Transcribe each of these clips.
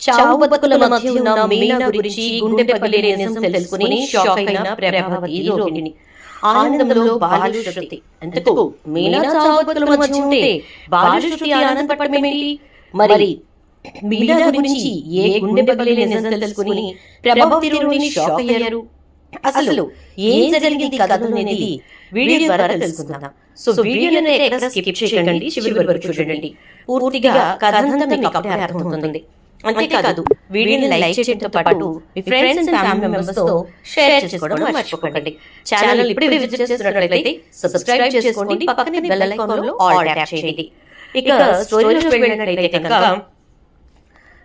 చావు బతుకుల మధ్య ఉన్న మీనా గురించి గుండె పగిలే నిజం తెలుసుకుని షాక్ అయిన ప్రభావతి రోహిణిని ఆనందంలో బాలుశృతి అంతకు మీనా చావు బతుకుల మధ్య ఉంటే బాలుశృతి ఆనందపడమేంటి మరి మీనా గురించి ఏ గుండె పగిలే నిజం తెలుసుకుని ప్రభావతి రోహిణి షాక్ అయ్యారు? అసలు ఏం జరిగింది కథ అనేది? వీడియో ద్వారా తెలుసుకుందాం. సో వీడియోని ఎక్కడ స్కిప్ చేయకండి? చివరి వరకు చూడండి. పూర్తిగా కథ అంతా మీకు అర్థమవుతుంది. అంతేకాదు వీడియోని లైక్ చేయడంతో పాటు మీ ఫ్రెండ్స్ అండ్ ఫ్యామిలీ మెంబర్స్తో షేర్ చేసుకోవడం మర్చిపోకండి. ఛానల్ ఇప్పుడే విజిట్ చేస్తున్నట్లయితే సబ్స్క్రైబ్ చేసుకోండి. పక్కనే బెల్ ఐకాన్లో ఆల్ ట్యాప్ చేయండి. ఇక స్టోరీలోకి వెళ్ళినట్లయితే కనుక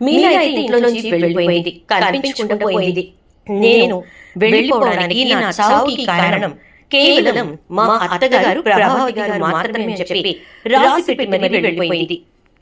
మీనా అయితే ఇంట్లో నుంచి వెళ్ళిపోయింది. కనిపించకుండా పోయింది. నేను వెళ్ళిపోవడానికి నా చావుకి కారణం కేవలం మా అత్తగారు ప్రభావతి గారు మాత్రమే చెప్పి రాసి పెట్టి మరి వెళ్ళిపోయింది.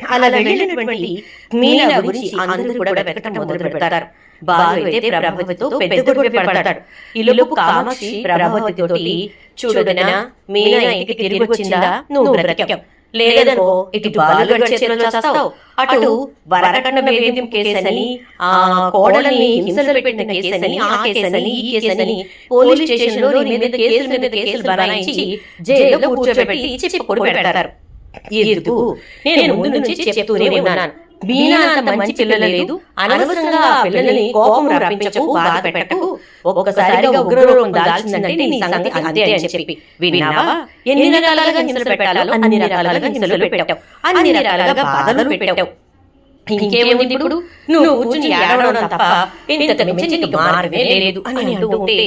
అలా వెళ్ళినటువంటి మీనా గురించి అందరూ కూడా వెతకటం మొదలు పెడతారు బాలు అయితే ప్రభావతితో పెద్ద గొడవ పడతాడు ఈ లోపు కామాక్షి ప్రభావతి తోటి చూడగనా మీనా ఇంటికి తిరిగి వచ్చిందా? నువ్వు బ్రతికావు. లేదనుకో ఇటు బాలుగడి చేతిలో చేస్తావు. అటు వరకట్న వేధింపు కేసని ఆ కోడలని హింసలు పెట్టిన కేసని ఆ కేసని ఈ కేసని పోలీస్ స్టేషన్లో మీద కేసుల మీద కేసులు బనాయించి జైల్లో కూర్చోబెట్టి చెప్పకూడదు పెడతారు ఎందుకు? నేను ముందు నుంచి చెప్తూనే ఉన్నాను. మీనా అంత మంచి పిల్లలు లేదు అనవసరంగా పిల్లల్ని కోపం రప్పించకు బాధ పెట్టకు. ఒక్కసారిగా ఉగ్రరూపం దాల్చిందంటే నీ సంగతి అంతే అని చెప్పి. విన్నావా? ఎన్ని రకాలుగా హింసలు పెట్టాలో అన్ని రకాలుగా హింసలు పెట్టావు. అన్ని రకాలుగా బాధలు పెట్టావు. ఇంకేముంది ఇప్పుడు? నువ్వు కూర్చుని ఏడవడం తప్ప ఇంత మించి నీకు మార్గమే లేదు అని అంటూ ఉంటే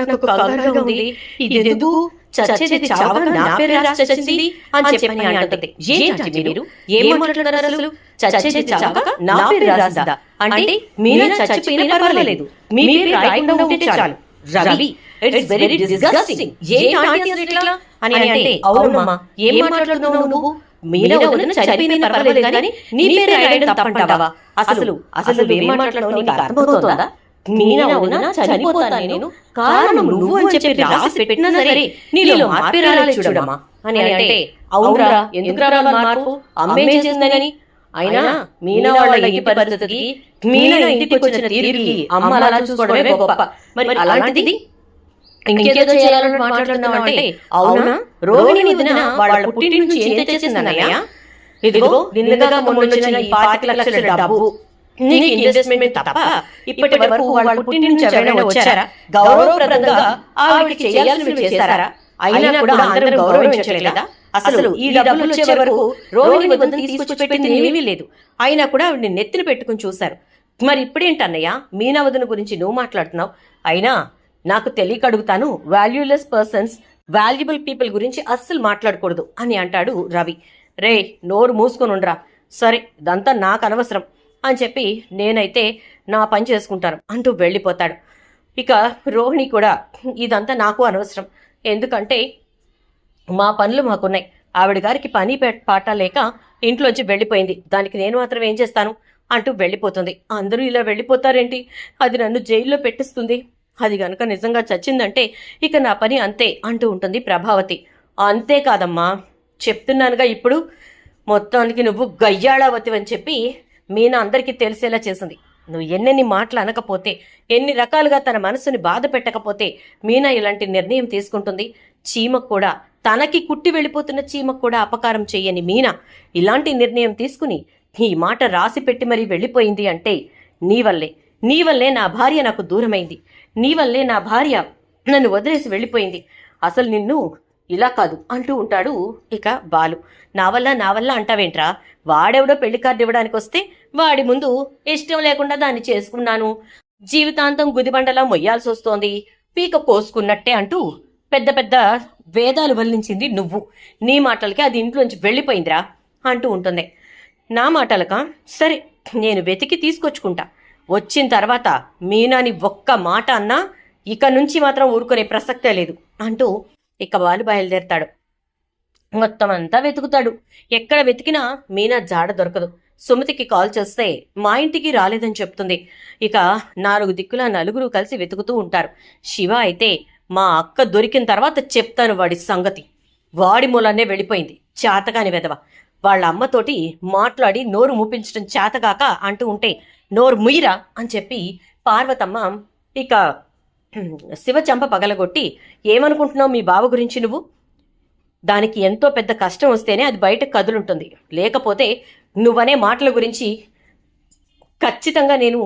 నాకు కంగారుగా ఉంది. ఇది ఎందుకు చచ్చేది చావక నా పేరు రాసి చచ్చింది అని చెప్పని అంటుంది. ఏంటి మీరు? ఏం మాట్లాడుతున్నారు అసలు? చచ్చేది చావక నా పేరు రాసిందా? అంటే మీరే చచ్చిపోయినా పర్వాలేదు. మీ పేరు రాయకుండా ఉంటే చాలు. రవి ఇట్స్ వెరీ డిస్గస్టింగ్ ఏంటి ఆంటీ అసలు ఇట్లా? అని అంటే అవునమ్మా ఏం మాట్లాడుతున్నావు నువ్వు? మీరే వదిన చనిపోయిన పర్వాలేదు కానీ నీ పేరు రాయడం తప్పంటావా? అసలు అసలు ఏం మాట్లాడవు నీకు అర్థమవుతుందా? మీనా వదిన చనిపోతాను నేను కారణం నువ్వు అని చెప్పి రాసి పెట్టినా సరే నీలో మార్పే రాలేదు చూడమ్మా. అని అంటే అవునరా ఎందుకు రావాలి మార్పు? అమ్మే చేసిందని అయినా మీనా వాళ్ళ ఇంటి పరిస్థితికి మీనా ఇంటికి వచ్చిన తీరుకి అమ్మ అలా చూసుకోవడమే గొప్ప. మరి అలాంటిది ఇంకేదో చేయాలని మాట్లాడుతున్నావు అంటే అవునా? రోహిణి వదిన వాళ్ళ పుట్టింటి నుంచి ఏం తెచ్చేసిందన్నయ్య ఇదిగో నిన్నగా ఈ పాతిక లక్షల డబ్బు. నీకు ఇన్వెస్ట్మెంట్ తప్ప ఇప్పటి వరకు వాళ్ళ పుట్టింటి నుంచి ఎవరైనా వచ్చారా? గౌరవప్రదంగా ఆవిడకి చేయాల్సినవి చేశారా? అయినా కూడా అందరూ గౌరవించలేదా అసలు ఈ డబ్బులు వచ్చే వరకు రోహిణి వదిన తీసుకొచ్చి పెట్టింది ఏమీ లేదు. అయినా కూడా ఆవిడని నెత్తిన పెట్టుకుని చూశారు. మరి ఇప్పుడేంటన్నయ్య? మీనా వదిన గురించి నువ్వు మాట్లాడుతున్నావు అయినా నాకు తెలియక అడుగుతాను వాల్యూలెస్ పర్సన్స్ వాల్యుబుల్ పీపుల్ గురించి అస్సలు మాట్లాడకూడదు అని అంటాడు రవి. రే నోరు మూసుకొని ఉండరా? సరే ఇదంతా నాకు అనవసరం అని చెప్పి నేనైతే నా పని చేసుకుంటాను అంటూ వెళ్ళిపోతాడు. ఇక రోహిణి కూడా ఇదంతా నాకు అనవసరం. ఎందుకంటే మా పనులు మాకున్నాయి. ఆవిడ గారికి పని పాట లేక ఇంట్లోంచి వెళ్ళిపోయింది. దానికి నేను మాత్రం ఏం చేస్తాను? అంటూ వెళ్ళిపోతుంది. అందరూ ఇలా వెళ్ళిపోతారేంటి? అది నన్ను జైల్లో పెట్టిస్తుంది. అది గనుక నిజంగా చచ్చిందంటే ఇక నా పని అంతే అంటూ ఉంటుంది ప్రభావతి. అంతేకాదమ్మా చెప్తున్నానుగా ఇప్పుడు. మొత్తానికి నువ్వు గయ్యాళావతి అని చెప్పి మీనా అందరికీ తెలిసేలా చేసింది. నువ్వు ఎన్నెన్ని మాటలు అనకపోతే ఎన్ని రకాలుగా తన మనసుని బాధ పెట్టకపోతే మీనా ఇలాంటి నిర్ణయం తీసుకుంటుంది. చీమకు కూడా తనకి కుట్టి వెళ్ళిపోతున్న చీమకు కూడా అపకారం చేయని మీనా ఇలాంటి నిర్ణయం తీసుకుని ఈ మాట రాసి పెట్టి మరీ వెళ్ళిపోయింది అంటే నీ వల్లే నీ వల్లే నా భార్య నాకు దూరమైంది. నీ వల్లే నా భార్య నన్ను వదిలేసి వెళ్ళిపోయింది. అసలు నిన్ను ఇలా కాదు అంటూ ఉంటాడు ఇక బాలు. నా వల్ల నా వల్ల అంటావేంట్రా? వాడెవడో పెళ్ళి కార్డు ఇవ్వడానికి వస్తే వాడి ముందు ఇష్టం లేకుండా దాన్ని చేసుకున్నాను. జీవితాంతం గుదిబండలా మొయ్యాల్సి వస్తోంది. పీక కోసుకున్నట్టే అంటూ పెద్ద పెద్ద వేదాలు వల్లించింది నువ్వు. నీ మాటలకి అది ఇంట్లోంచి వెళ్ళిపోయిందిరా అంటూ ఉంటుంది. నా మాటలక? సరే నేను వెతికి తీసుకొచ్చుకుంటా. వచ్చిన తర్వాత మీనాని ఒక్క మాట అన్నా ఇక నుంచి మాత్రం ఊరుకునే ప్రసక్తే లేదు అంటూ ఇక వాళ్ళు బయలుదేరతాడు. మొత్తం అంతా వెతుకుతాడు. ఎక్కడ వెతికినా మీనా జాడ దొరకదు. సుమతికి కాల్ చేస్తే మా ఇంటికి రాలేదని చెప్తుంది. ఇక నాలుగు దిక్కుల నలుగురు కలిసి వెతుకుతూ ఉంటారు. శివ అయితే మా అక్క దొరికిన తర్వాత చెప్తాను వాడి సంగతి. వాడి మూలన్నే వెళ్ళిపోయింది. చేతగాని వెదవ వాళ్ళ అమ్మతోటి మాట్లాడి నోరు మూపించడం చేతగాక అంటూ ఉంటే నోరు ముయిర అని చెప్పి పార్వతమ్మ ఇక శివచంప పగలగొట్టి ఏమనుకుంటున్నావు మీ బావ గురించి నువ్వు? దానికి ఎంతో పెద్ద కష్టం వస్తేనే అది బయట కదులుంటుంది. లేకపోతే నువ్వనే మాటల గురించి ఖచ్చితంగా నేను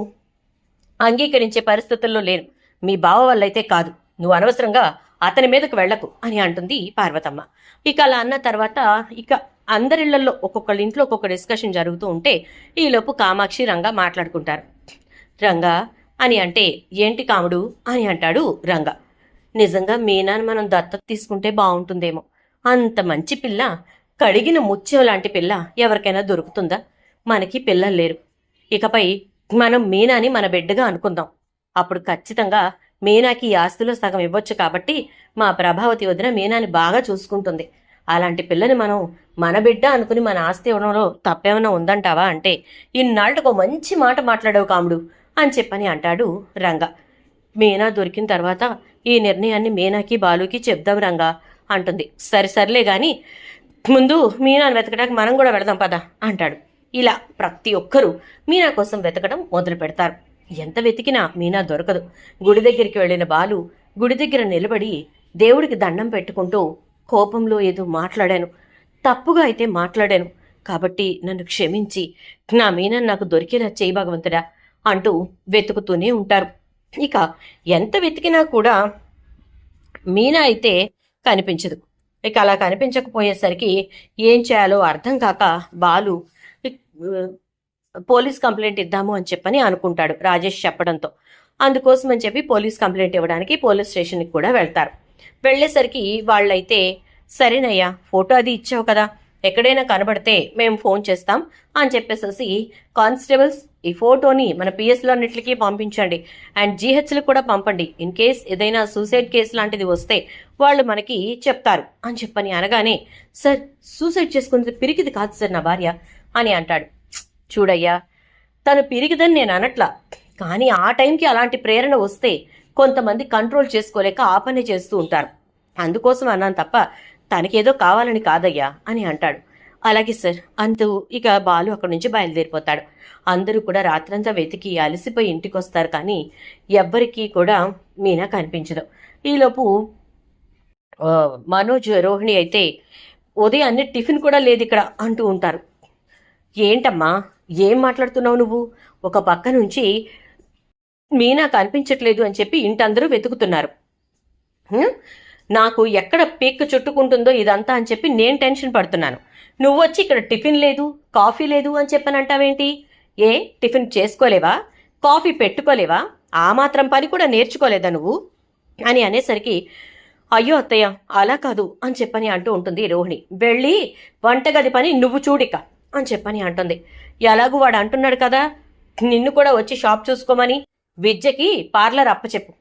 అంగీకరించే పరిస్థితుల్లో లేను. మీ బావ వల్లైతే కాదు. నువ్వు అనవసరంగా అతని మీదకు వెళ్ళకు అని అంటుంది పార్వతమ్మ. ఇక అలా అన్న తర్వాత ఇక అందరిళ్ళలో ఒక్కొక్కళ్ళ ఇంట్లో ఒక్కొక్క డిస్కషన్ జరుగుతూ ఉంటే ఈలోపు కామాక్షి రంగా మాట్లాడుకుంటారు. రంగా అని అంటే ఏంటి కాముడు అని అంటాడు రంగా. నిజంగా మీనాని మనం దత్తత తీసుకుంటే బాగుంటుందేమో. అంత మంచి పిల్ల కడిగిన ముత్యం లాంటి పిల్ల ఎవరికైనా దొరుకుతుందా? మనకి పిల్లలు లేరు. ఇకపై మనం మీనాని మన బిడ్డగా అనుకుందాం. అప్పుడు ఖచ్చితంగా మీనాకి ఈ ఆస్తిలో సగం ఇవ్వచ్చు కాబట్టి మా ప్రభావతి వదిన మీనాని బాగా చూసుకుంటుంది. అలాంటి పిల్లని మనం మన బిడ్డ అనుకుని మన ఆస్తి ఇవ్వడంలో తప్పేమైనా ఉందంటావా అంటే ఇన్నాళ్ళకు మంచి మాట మాట్లాడావు కాముడు అని చెప్పని అంటాడు రంగా. మీనా దొరికిన తర్వాత ఈ నిర్ణయాన్ని మీనాకి బాలుకి చెప్దాం రంగా అంటుంది. సరే సర్లే కానీ ముందు మీనాను వెతకడానికి మనం కూడా వెళదాం పదా అంటాడు. ఇలా ప్రతి ఒక్కరూ మీనా కోసం వెతకడం మొదలు పెడతారు. ఎంత వెతికినా మీనా దొరకదు. గుడి దగ్గరికి వెళ్ళిన బాలు గుడి దగ్గర నిలబడి దేవుడికి దండం పెట్టుకుంటూ కోపంలో ఏదో మాట్లాడాను. తప్పుగా అయితే మాట్లాడాను. కాబట్టి నన్ను క్షమించి నా మీన నాకు దొరికేలా చేయి భగవంతుడా అంటూ వెతుకుతూనే ఉంటారు. ఇక ఎంత వెతికినా కూడా మీనా అయితే కనిపించదు. ఇక అలా కనిపించకపోయేసరికి ఏం చేయాలో అర్థం కాక బాలు పోలీస్ కంప్లైంట్ ఇద్దాము అని చెప్పని అనుకుంటాడు రాజేష్ చెప్పడంతో. అందుకోసం అని చెప్పి పోలీస్ కంప్లైంట్ ఇవ్వడానికి పోలీస్ స్టేషన్కి కూడా వెళ్తారు. వెళ్ళేసరికి వాళ్ళైతే సరేనయ్యా ఫోటో అది ఇచ్చావు కదా ఎక్కడైనా కనబడితే మేము ఫోన్ చేస్తాం అని చెప్పేసేసి కానిస్టేబుల్స్ ఈ ఫోటోని మన పిఎస్లో అన్నిటికీ పంపించండి. అండ్ జీహెచ్లకు కూడా పంపండి. ఇన్ కేస్ ఏదైనా సూసైడ్ కేసు లాంటిది వస్తే వాళ్ళు మనకి చెప్తారు అని చెప్పని అనగానే సార్ సూసైడ్ చేసుకునేది పిరికిది కాదు సార్ నా భార్య అని అంటాడు. చూడయ్యా తను పిరిగిదని నేను అనట్లా. కానీ ఆ టైంకి అలాంటి ప్రేరణ వస్తే కొంతమంది కంట్రోల్ చేసుకోలేక ఆపనే చేస్తూ ఉంటారు. అందుకోసం అన్నాను తప్ప తనకేదో కావాలని కాదయ్యా అని అంటాడు. అలాగే సార్ అంతూ ఇక బాలు అక్కడి నుంచి బయలుదేరిపోతాడు. అందరూ కూడా రాత్రంతా వెతికి అలసిపోయి ఇంటికి వస్తారు కానీ ఎవ్వరికీ కూడా మీనా కనిపించదు. ఈలోపు మనోజ్ రోహిణి అయితే ఉదయాన్నే టిఫిన్ కూడా లేదు ఇక్కడ అంటూ ఉంటారు. ఏంటమ్మా? ఏం మాట్లాడుతున్నావు నువ్వు? ఒక పక్క నుంచి మీనా కనిపించట్లేదు అని చెప్పి ఇంటందరూ వెతుకుతున్నారు. నాకు ఎక్కడ పీక్ చుట్టుకుంటుందో ఇదంతా అని చెప్పి నేను టెన్షన్ పడుతున్నాను. నువ్వు వచ్చి ఇక్కడ టిఫిన్ లేదు కాఫీ లేదు అని చెప్పనంటావేంటి? ఏ? టిఫిన్ చేసుకోలేవా? కాఫీ పెట్టుకోలేవా? ఆ మాత్రం పని కూడా నేర్చుకోలేదా నువ్వు? అని అనేసరికి అయ్యో అత్తయ్య అలా కాదు అని చెప్పని అంటూ ఉంటుంది రోహిణి. వెళ్ళి వంటగది పని నువ్వు చూడిక అని చెప్పని అంటుంది. ఎలాగూ వాడు అంటున్నాడు కదా నిన్ను కూడా వచ్చి షాప్ చూసుకోమని విద్యకి పార్లర్ అప్పచెప్పు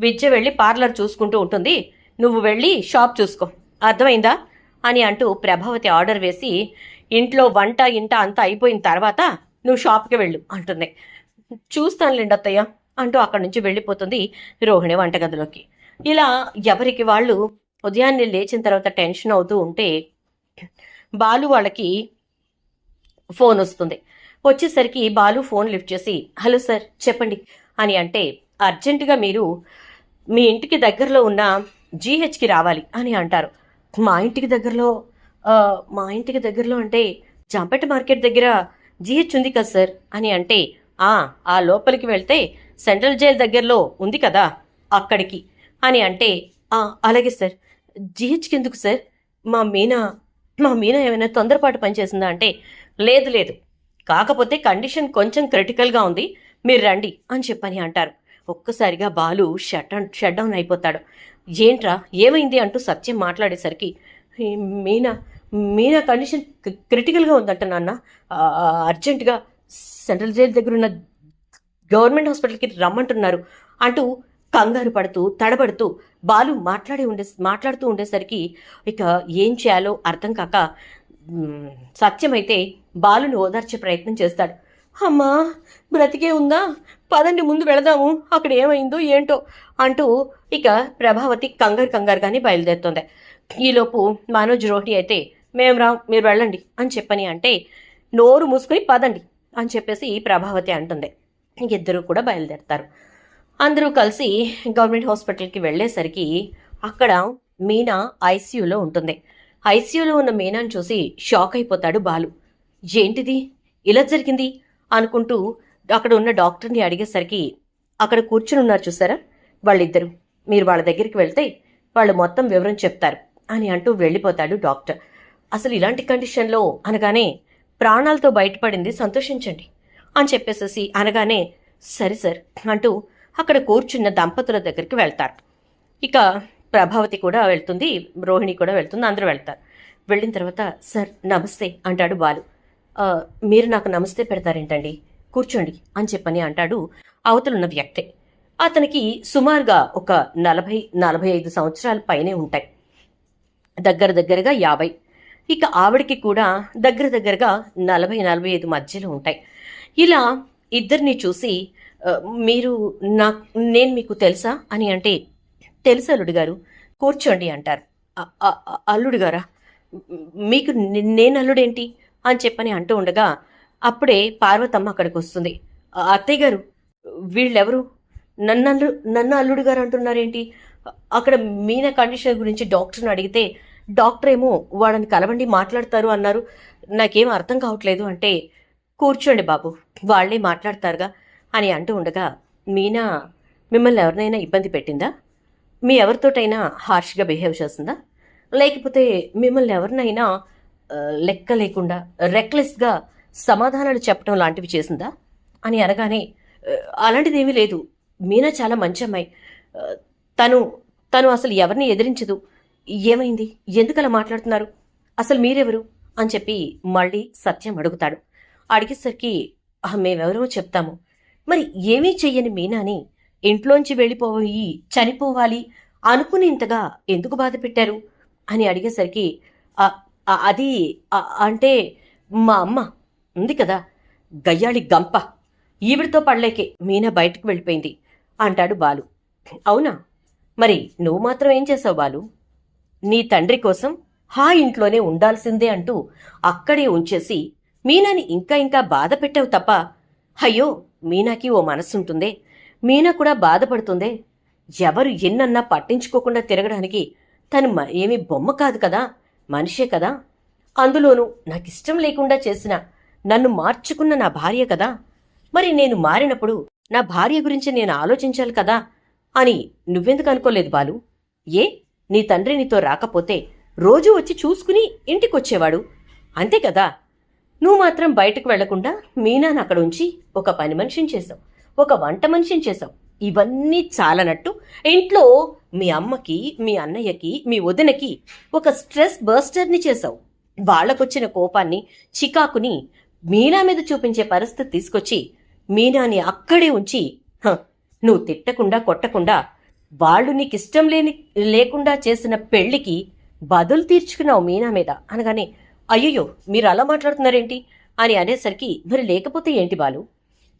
విద్య వెళ్ళి పార్లర్ చూసుకుంటూ ఉంటుంది. నువ్వు వెళ్ళి షాప్ చూసుకో. అర్థమైందా? అని అంటూ ప్రభావతి ఆర్డర్ వేసి ఇంట్లో వంట ఇంట అంతా అయిపోయిన తర్వాత నువ్వు షాప్కి వెళ్ళు అంటుంది. చూస్తాను లేండత్తయ్య అంటూ అక్కడి నుంచి వెళ్ళిపోతుంది రోహిణి వంటగదిలోకి. ఇలా ఎవరికి వాళ్ళు ఉదయాన్నే లేచిన తర్వాత టెన్షన్ అవుతూ ఉంటే బాలు వాళ్ళకి ఫోన్ వస్తుంది. వచ్చేసరికి బాలు ఫోన్ లిఫ్ట్ చేసి హలో సార్ చెప్పండి. అని అంటే అర్జెంటుగా మీరు మీ ఇంటికి దగ్గరలో ఉన్న జీహెచ్కి రావాలి అని అంటారు. మా ఇంటికి దగ్గరలో మా ఇంటికి దగ్గరలో అంటే జాంపేట మార్కెట్ దగ్గర జీహెచ్ ఉంది కదా సార్ అని అంటే ఆ లోపలికి వెళ్తే సెంట్రల్ జైల్ దగ్గరలో ఉంది కదా అక్కడికి అని అంటే అలాగే సార్. జీహెచ్కి ఎందుకు సార్? మా మీనా మా మీనా ఏమైనా తొందరపాటు పనిచేసిందా అంటే లేదు లేదు. కాకపోతే కండిషన్ కొంచెం క్రిటికల్గా ఉంది. మీరు రండి అని చెప్పని అంటారు. ఒక్కసారిగా బాలు షట్ షట్ డౌన్ అయిపోతాడు. ఏంట్రా ఏమైంది అంటూ సత్యం మాట్లాడేసరికి మీనా మీనా కండిషన్ క్రిటికల్గా ఉందంట నాన్న. అర్జెంటుగా సెంట్రల్ జైలు దగ్గర ఉన్న గవర్నమెంట్ హాస్పిటల్కి రమ్మంటున్నారు అంటూ కంగారు పడుతూ తడబడుతూ బాలు మాట్లాడి ఉండే మాట్లాడుతూ ఉండేసరికి ఇక ఏం చేయాలో అర్థం కాక సత్యమైతే బాలుని ఓదార్చే ప్రయత్నం చేస్తాడు. అమ్మా బ్రతికే ఉందా? పదండి ముందు వెళదాము. అక్కడ ఏమైందో ఏంటో అంటూ ఇక ప్రభావతి కంగారు కంగారుగానే బయలుదేరుతుంది. ఈలోపు మనోజ్ రోహిణి అయితే మేము రా మీరు వెళ్ళండి అని చెప్పని అంటే నోరు మూసుకుని పదండి అని చెప్పేసి ప్రభావతి అంటుంది. ఇద్దరు కూడా బయలుదేరుతారు. అందరూ కలిసి గవర్నమెంట్ హాస్పిటల్కి వెళ్ళేసరికి అక్కడ మీనా ఐసీయూలో ఉంటుంది. ఐసీయూలో ఉన్న మీనాను చూసి షాక్ అయిపోతాడు బాలు. ఏంటిది? ఇలా జరిగింది? అనుకుంటూ అక్కడ ఉన్న డాక్టర్ని అడిగేసరికి అక్కడ కూర్చుని ఉన్నారు చూసారా? వాళ్ళిద్దరూ. మీరు వాళ్ళ దగ్గరికి వెళ్తే వాళ్ళు మొత్తం వివరం చెప్తారు అని అంటూ వెళ్ళిపోతాడు డాక్టర్. అసలు ఇలాంటి కండిషన్లో అనగానే ప్రాణాలతో బయటపడింది సంతోషించండి అని చెప్పేసేసి అనగానే సరే సార్ అంటూ అక్కడ కూర్చున్న దంపతుల దగ్గరికి వెళ్తారు. ఇక ప్రభావతి కూడా వెళ్తుంది రోహిణి కూడా వెళ్తుంది అందరూ వెళ్తారు. వెళ్ళిన తర్వాత సార్ నమస్తే అంటాడు బాలు. మీరు నాకు నమస్తే పెడతారేంటండి? కూర్చోండి అని చెప్పని అంటాడు అవతలున్న వ్యక్తే. అతనికి సుమారుగా ఒక నలభై నలభై ఐదు సంవత్సరాల పైనే ఉంటాయి. దగ్గర దగ్గరగా యాభై. ఇక ఆవిడకి కూడా దగ్గర దగ్గరగా నలభై నలభై ఐదు మధ్యలో ఉంటాయి. ఇలా ఇద్దరిని చూసి మీరు నా నేను మీకు తెలుసా? అని అంటే తెలుసు అల్లుడు గారు కూర్చోండి అంటారు. అల్లుడు గారా? మీకు నేను అల్లుడేంటి? అని చెప్పని అంటూ ఉండగా అప్పుడే పార్వతమ్మ అక్కడికి వస్తుంది. అత్తయ్య గారు వీళ్ళెవరు? నన్ను అల్లు నన్ను అల్లుడు గారు అంటున్నారేంటి? అక్కడ మీన కండిషన్ గురించి డాక్టర్ని అడిగితే డాక్టర్ ఏమో వాళ్ళని కలవండి మాట్లాడతారు అన్నారు. నాకేం అర్థం కావట్లేదు అంటే కూర్చోండి బాబు వాళ్ళే మాట్లాడతారుగా అని అంటూ ఉండగా మీనా మిమ్మల్ని ఎవరినైనా ఇబ్బంది పెట్టిందా? మీ ఎవరితోటైనా హార్ష్గా బిహేవ్ చేస్తుందా? లేకపోతే మిమ్మల్ని ఎవరినైనా లెక్క లేకుండా రెక్లెస్గా సమాధానాలు చెప్పడం లాంటివి చేసిందా? అని అనగానే అలాంటిదేమీ లేదు. మీనా చాలా మంచి అమ్మాయి. తను తను అసలు ఎవరిని ఎదిరించదు. ఏమైంది? ఎందుకలా మాట్లాడుతున్నారు? అసలు మీరెవరు? అని చెప్పి మళ్ళీ సత్యం అడుగుతాడు. అడిగేసరికి మేమెవరో చెప్తాము. మరి ఏమీ చెయ్యని మీనాని ఇంట్లోంచి వెళ్ళిపోయి చనిపోవాలి అనుకునేంతగా ఎందుకు బాధ పెట్టారు అని అడిగేసరికి అది అంటే మా అమ్మ ఉంది కదా గయ్యాళి గంప. ఈవిడితో పడలేకే మీనా బయటకు వెళ్ళిపోయింది అంటాడు బాలు. అవునా? మరి నువ్వు మాత్రం ఏం చేసావు బాలు? నీ తండ్రి కోసం హా ఇంట్లోనే ఉండాల్సిందే అంటూ అక్కడే ఉంచేసి మీనాని ఇంకా ఇంకా బాధ పెట్టావు తప్ప అయ్యో మీనాకి ఓ మనసుంటుందే. మీనా కూడా బాధపడుతుందే. ఎవరు ఎన్నన్నా పట్టించుకోకుండా తిరగడానికి తను మ- ఏమీ బొమ్మ కాదు కదా. మనిషే కదా? అందులోనూ నాకిష్టం లేకుండా చేసిన నన్ను మార్చుకున్న నా భార్య కదా? మరి నేను మారినప్పుడు నా భార్య గురించి నేను ఆలోచించాలి కదా? అని నువ్వెందుకు అనుకోలేదు బాలు? ఏ? నీ తండ్రి నీతో రాకపోతే రోజూ వచ్చి చూసుకుని ఇంటికొచ్చేవాడు. అంతే కదా? నువ్వు మాత్రం బయటకు వెళ్ళకుండా మీనాను అక్కడ ఉంచి ఒక పని మనిషిని చేసావు ఒక వంట మనిషిని చేసావు ఇవన్నీ చాలనట్టు ఇంట్లో మీ అమ్మకి మీ అన్నయ్యకి మీ వదినకి ఒక స్ట్రెస్ బర్స్టర్ని చేసావు వాళ్ళకొచ్చిన కోపాన్ని చికాకుని మీనా మీద చూపించే పరిస్థితి తీసుకొచ్చి మీనాని అక్కడే ఉంచి "హ, నువ్వు తిట్టకుండా కొట్టకుండా వాళ్ళు నీకిష్టం లేని లేకుండా చేసిన పెళ్ళికి బదులు తీర్చుకున్నావు మీనా మీద. అనగానే అయ్యయ్యో మీరు అలా మాట్లాడుతున్నారేంటి? అని అనేసరికి మరి లేకపోతే ఏంటి బాలు?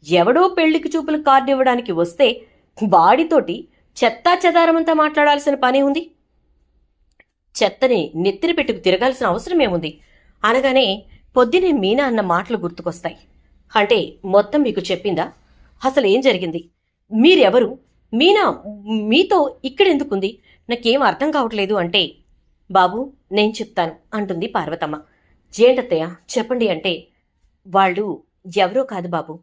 ఎవడో పెళ్ళికి చూపులు కార్డు ఇవ్వడానికి వస్తే వాడితోటి చెత్తా చెదారమంతా మాట్లాడాల్సిన పని ఉంది. చెత్తని నెత్తిన పెట్టుకు తిరగాల్సిన అవసరం ఏముంది? అనగానే పొద్దునే మీనా అన్న మాటలు గుర్తుకొస్తాయి. అంటే మొత్తం మీకు చెప్పిందా? అసలు ఏం జరిగింది? మీరెవరు? మీనా మీతో ఇక్కడెందుకుంది? నాకేం అర్థం కావట్లేదు అంటే బాబు నేను చెప్తాను అంటుంది పార్వతమ్మ. జేంటత్తయ్య చెప్పండి అంటే వాళ్ళు ఎవరో కాదు బాబు.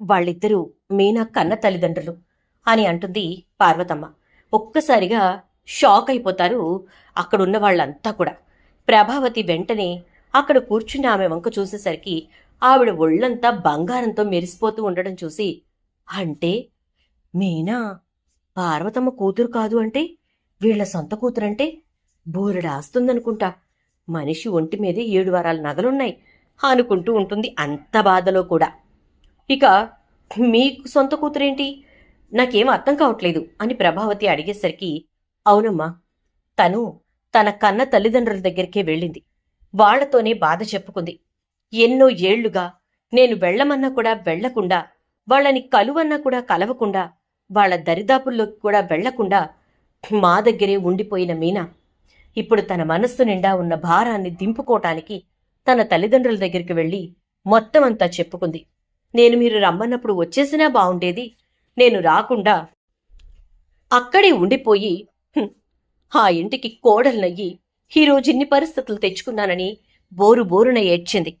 వాళ్ళిద్దరూ మీనా కన్న తల్లిదండ్రులు అని అంటుంది పార్వతమ్మ. ఒక్కసారిగా షాక్ అయిపోతారు అక్కడున్న వాళ్ళంతా కూడా. ప్రభావతి వెంటనే అక్కడ కూర్చున్న ఆమె వంక చూసేసరికి ఆవిడ ఒళ్ళంతా బంగారంతో మెరిసిపోతూ ఉండడం చూసి అంటే మీనా పార్వతమ్మ కూతురు కాదు అంటే వీళ్ళ సొంత కూతురంటే బోరెడు ఆస్తుందనుకుంటా. మనిషి ఒంటి మీదే ఏడు వారాల నగలున్నాయి అనుకుంటూ ఉంటుంది అంత బాధలో కూడా. ఇక మీకు సొంత కూతురేంటి? నాకేం అర్థం కావట్లేదు అని ప్రభావతి అడిగేసరికి అవునమ్మా తను తన కన్న తల్లిదండ్రుల దగ్గరికే వెళ్ళింది. వాళ్ళతోనే బాధ చెప్పుకుంది. ఎన్నో ఏళ్ళుగా నేను వెళ్ళమన్నా కూడా వెళ్ళకుండా వాళ్ళని కలువన్నా కూడా కలవకుండా వాళ్ళ దరిదాపుల్లోకి కూడా వెళ్ళకుండా మా దగ్గరే ఉండిపోయిన మీనా. ఇప్పుడు తన మనస్సు నిండా ఉన్న భారాన్ని దింపుకోటానికి తన తల్లిదండ్రుల దగ్గరికి వెళ్ళి మొత్తం అంతా చెప్పుకుంది. నేను మీరు రమ్మన్నప్పుడు వచ్చేసినా బావుండేది. నేను రాకుండా అక్కడే ఉండిపోయి ఆ ఇంటికి కోడలనయ్యి ఈరోజు ఇన్ని పరిస్థితులు తెచ్చుకున్నానని బోరు బోరున ఏడ్చింది.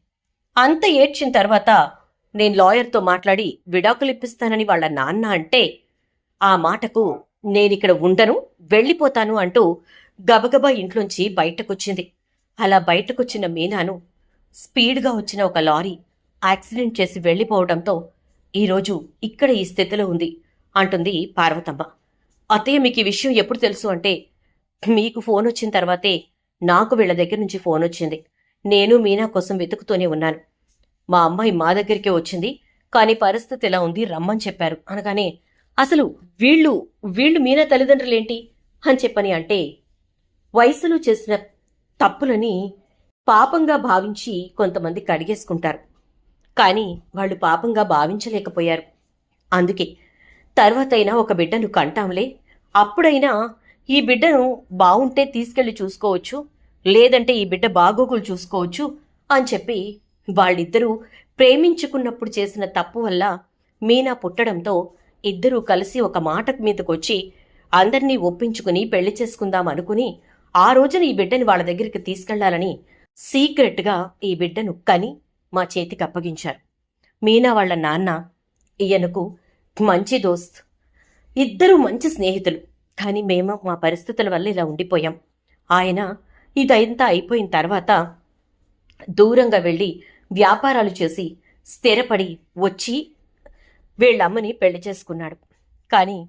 అంత ఏడ్చిన తర్వాత నేను లాయర్తో మాట్లాడి విడాకులు ఇప్పిస్తానని వాళ్ళ నాన్న అంటే ఆ మాటకు నేనిక్కడ ఉండను వెళ్ళిపోతాను అంటూ గబగబా ఇంట్లోంచి బయటకొచ్చింది. అలా బయటకొచ్చిన మీనాను స్పీడ్గా వచ్చిన ఒక లారీ యాక్సిడెంట్ చేసి వెళ్ళిపోవడంతో ఈరోజు ఇక్కడ ఈ స్థితిలో ఉంది అంటుంది పార్వతమ్మ. అత్తయ్య మీకు ఈ విషయం ఎప్పుడు తెలుసు అంటే మీకు ఫోన్ వచ్చిన తర్వాతే నాకు వీళ్ళ దగ్గర నుంచి ఫోన్ వచ్చింది. నేను మీనా కోసం వెతుకుతూనే ఉన్నాను. మా అమ్మాయి మా దగ్గరికే వచ్చింది కానీ పరిస్థితి ఎలా ఉంది రమ్మని చెప్పారు. అనగానే అసలు వీళ్ళు వీళ్ళు మీనా తల్లిదండ్రులేంటి అని చెప్పని అంటే వయసులో చేసిన తప్పులని పాపంగా భావించి కొంతమంది కడిగేసుకుంటారు. కానీ వాళ్ళు పాపంగా భావించలేకపోయారు. అందుకే తర్వాతైనా ఒక బిడ్డను కంటాంలే. అప్పుడైనా ఈ బిడ్డను బాగుంటే తీసుకెళ్ళి చూసుకోవచ్చు లేదంటే ఈ బిడ్డ బాగోగులు చూసుకోవచ్చు అని చెప్పి వాళ్ళిద్దరూ ప్రేమించుకున్నప్పుడు చేసిన తప్పు వల్ల మీనా పుట్టడంతో ఇద్దరూ కలిసి ఒక మాట మీదకొచ్చి అందరినీ ఒప్పించుకుని పెళ్ళి చేసుకుందాం అనుకుని ఆ రోజున ఈ బిడ్డని వాళ్ళ దగ్గరికి తీసుకెళ్ళాలని సీక్రెట్గా ఈ బిడ్డను కని మా చేతికి అప్పగించారు. మీనా వాళ్ళ నాన్న ఈయనకు మంచి దోస్త్ ఇద్దరూ మంచి స్నేహితులు. కానీ మేము మా పరిస్థితుల వల్ల ఇలా ఉండిపోయాం. ఆయన ఇదంతా అయిపోయిన తర్వాత దూరంగా వెళ్ళి వ్యాపారాలు చేసి స్థిరపడి వచ్చి వీళ్ళమ్మని పెళ్ళి చేసుకున్నాడు. కానీ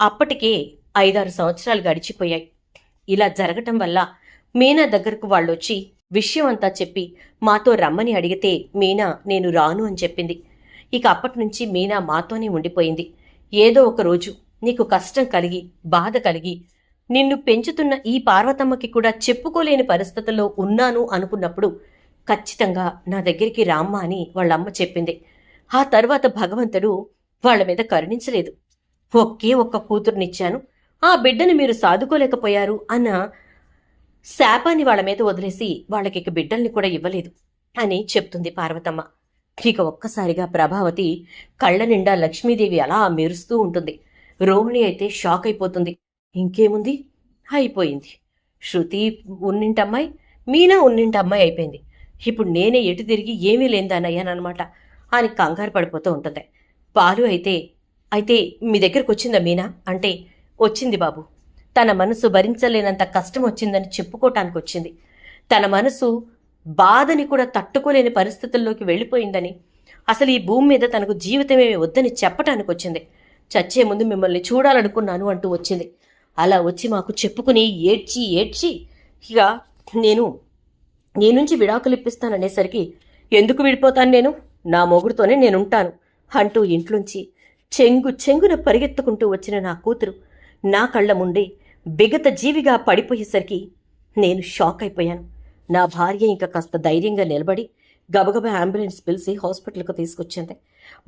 అప్పటికే ఐదారు సంవత్సరాలు గడిచిపోయాయి. ఇలా జరగటం వల్ల మీనా దగ్గరకు వాళ్ళొచ్చి విషయం అంతా చెప్పి మాతో రమ్మని అడిగితే మీనా నేను రాను అని చెప్పింది. ఇక అప్పటి నుంచి మీనా మాతోనే ఉండిపోయింది. ఏదో ఒక రోజు నీకు కష్టం కలిగి బాధ కలిగి నిన్ను పెంచుతున్న ఈ పార్వతమ్మకి కూడా చెప్పుకోలేని పరిస్థితుల్లో ఉన్నాను అనుకున్నప్పుడు ఖచ్చితంగా నా దగ్గరికి రామ్మా అని వాళ్ళమ్మ చెప్పింది. ఆ తర్వాత భగవంతుడు వాళ్ళ మీద కరుణించలేదు. ఒకే ఒక్క కూతురునిచ్చాను. ఆ బిడ్డను మీరు సాదుకోలేకపోయారు అన్న శాపాన్ని వాళ్ళ మీద వదిలేసి వాళ్ళకి బిడ్డల్ని కూడా ఇవ్వలేదు అని చెప్తుంది పార్వతమ్మ. ఇక ఒక్కసారిగా ప్రభావతి కళ్ళ నిండా లక్ష్మీదేవి అలా మెరుస్తూ ఉంటుంది. రోహిణి అయితే షాక్ అయిపోతుంది. ఇంకేముంది? అయిపోయింది. శృతి ఉన్నింటమ్మాయి మీనా ఉన్నింటమ్మాయి అయిపోయింది. ఇప్పుడు నేనే ఎటు తిరిగి ఏమీ లేనిదానయ్యానమాట అని కంగారు పడిపోతూ ఉంటుంది. పాలు అయితే అయితే మీ దగ్గరకు వచ్చిందా మీనా? అంటే వచ్చింది బాబు తన మనసు భరించలేనంత కష్టం వచ్చిందని చెప్పుకోవటానికి వచ్చింది. తన మనసు బాధని కూడా తట్టుకోలేని పరిస్థితుల్లోకి వెళ్ళిపోయిందని అసలు ఈ భూమి మీద తనకు జీవితమే వద్దని చెప్పటానికి వచ్చింది. చచ్చే ముందు మిమ్మల్ని చూడాలనుకున్నాను అంటూ వచ్చింది. అలా వచ్చి మాకు చెప్పుకుని ఏడ్చి ఏడ్చి ఇక నేను నీ నుంచి విడాకులు ఇప్పిస్తాననేసరికి ఎందుకు విడిపోతాను నేను? నా మొగుడుతోనే నేనుంటాను అంటూ ఇంట్లోంచి చెంగు చెంగున పరిగెత్తుకుంటూ వచ్చిన నా కూతురు నా కళ్ళ ముందే బిగత జీవిగా పడిపోయేసరికి నేను షాక్ అయిపోయాను. నా భార్య ఇంకా కాస్త ధైర్యంగా నిలబడి గబగబా అంబులెన్స్ పిలిచి హాస్పిటల్కి తీసుకొచ్చింది.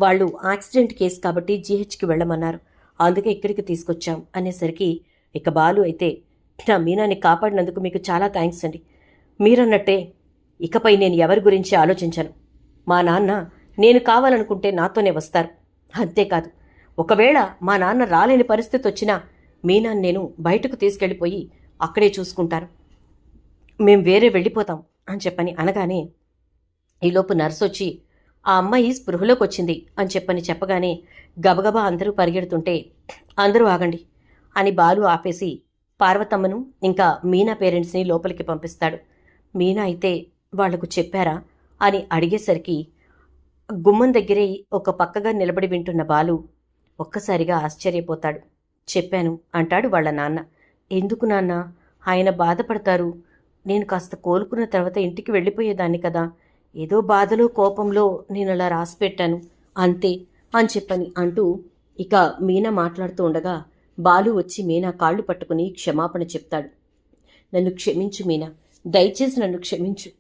వాళ్ళు యాక్సిడెంట్ కేసు కాబట్టి జీహెచ్కి వెళ్ళమన్నారు. అందుకే ఇక్కడికి తీసుకొచ్చాం అనేసరికి ఇక బాలు అయితే నా మీనాని కాపాడినందుకు మీకు చాలా థ్యాంక్స్ అండి. మీరన్నట్టే ఇకపై నేను ఎవరి గురించి ఆలోచించను. మా నాన్న నేను కావాలనుకుంటే నాతోనే వస్తారు. అంతేకాదు ఒకవేళ మా నాన్న రాలేని పరిస్థితి వచ్చినా మీనాన్ని నేను బయటకు తీసుకెళ్ళిపోయి అక్కడే చూసుకుంటారు. మేం వేరే వెళ్ళిపోతాం అని చెప్పని అనగానే ఈలోపు నర్సు వచ్చి ఆ అమ్మాయి స్పృహలోకి వచ్చింది అని చెప్పని చెప్పగానే గబగబా అందరూ పరిగెడుతుంటే అందరూ ఆగండి అని బాలు ఆపేసి పార్వతమ్మను ఇంకా మీనా పేరెంట్స్ని లోపలికి పంపిస్తాడు. మీనా అయితే వాళ్ళకు చెప్పారా అని అడిగేసరికి గుమ్మం దగ్గరే ఒక పక్కగా నిలబడి వింటున్న బాలు ఒక్కసారిగా ఆశ్చర్యపోతాడు. చెప్పాను అంటాడు వాళ్ళ నాన్న. ఎందుకు నాన్న? ఆయన బాధపడతారు. నేను కాస్త కోలుకున్న తర్వాత ఇంటికి వెళ్ళిపోయేదాన్ని కదా. ఏదో బాధలో కోపంలో నేను అలా రాసిపెట్టాను అంతే అని చెప్పని అంటూ ఇక మీనా మాట్లాడుతూ ఉండగా బాలు వచ్చి మీనా కాళ్ళు పట్టుకుని క్షమాపణ చెప్తాడు. నన్ను క్షమించు మీనా. దయచేసి నన్ను క్షమించు.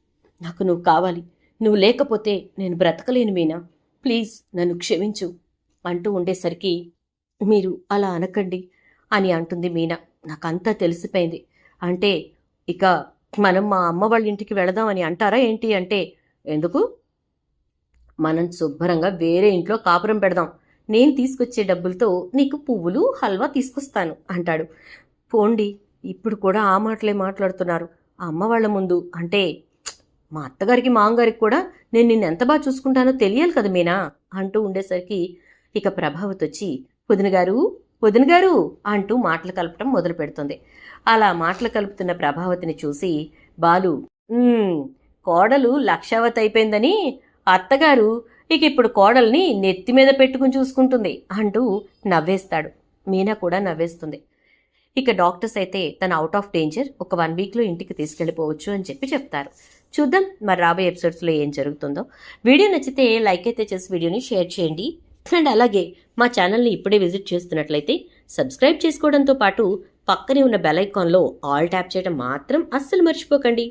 నాకు నువ్వు కావాలి. నువ్వు లేకపోతే నేను బ్రతకలేను మీనా. ప్లీజ్ నన్ను క్షమించు అంటూ ఉండేసరికి మీరు అలా అనకండి అని అంటుంది మీనా. నాకంతా తెలిసిపోయింది. అంటే ఇక మనం మా అమ్మ వాళ్ళ ఇంటికి వెళదామని అంటారా ఏంటి అంటే ఎందుకు? మనం శుభ్రంగా వేరే ఇంట్లో కాపురం పెడదాం. నేను తీసుకొచ్చే డబ్బులతో నీకు పువ్వులు హల్వా తీసుకొస్తాను అంటాడు. పోండి ఇప్పుడు కూడా ఆ మాటలే మాట్లాడుతున్నారు. అమ్మ వాళ్ళ ముందు అంటే మా అత్తగారికి మామగారికి కూడా నేను నిన్ను ఎంత బాగా చూసుకుంటానో తెలియాలి కదా మీనా అంటూ ఉండేసరికి ఇక ప్రభావతి వచ్చి వదిన గారు వదిన గారు అంటూ మాటలు కలపటం మొదలు పెడుతుంది. అలా మాటలు కలుపుతున్న ప్రభావతిని చూసి బాలు కోడలు లక్షావతి అయిపోయిందని అత్తగారు ఇక ఇప్పుడు కోడల్ని నెత్తి మీద పెట్టుకుని చూసుకుంటుంది అంటూ నవ్వేస్తాడు. మీనా కూడా నవ్వేస్తుంది. ఇక డాక్టర్స్ అయితే తన అవుట్ ఆఫ్ డేంజర్ ఒక వన్ వీక్లో ఇంటికి తీసుకెళ్ళిపోవచ్చు అని చెప్పి చెప్తారు. చూద్దాం మరి రాబోయే ఎపిసోడ్స్లో ఏం జరుగుతుందో. వీడియో నచ్చితే లైక్ అయితే చేసి వీడియోని షేర్ చేయండి. అండ్ అలాగే మా ఛానల్ని ఇప్పుడే విజిట్ చేస్తున్నట్లయితే సబ్స్క్రైబ్ చేసుకోవడంతో పాటు పక్కనే ఉన్న బెల్ ఐకాన్లో ఆల్ ట్యాప్ చేయడం మాత్రం అస్సలు మర్చిపోకండి.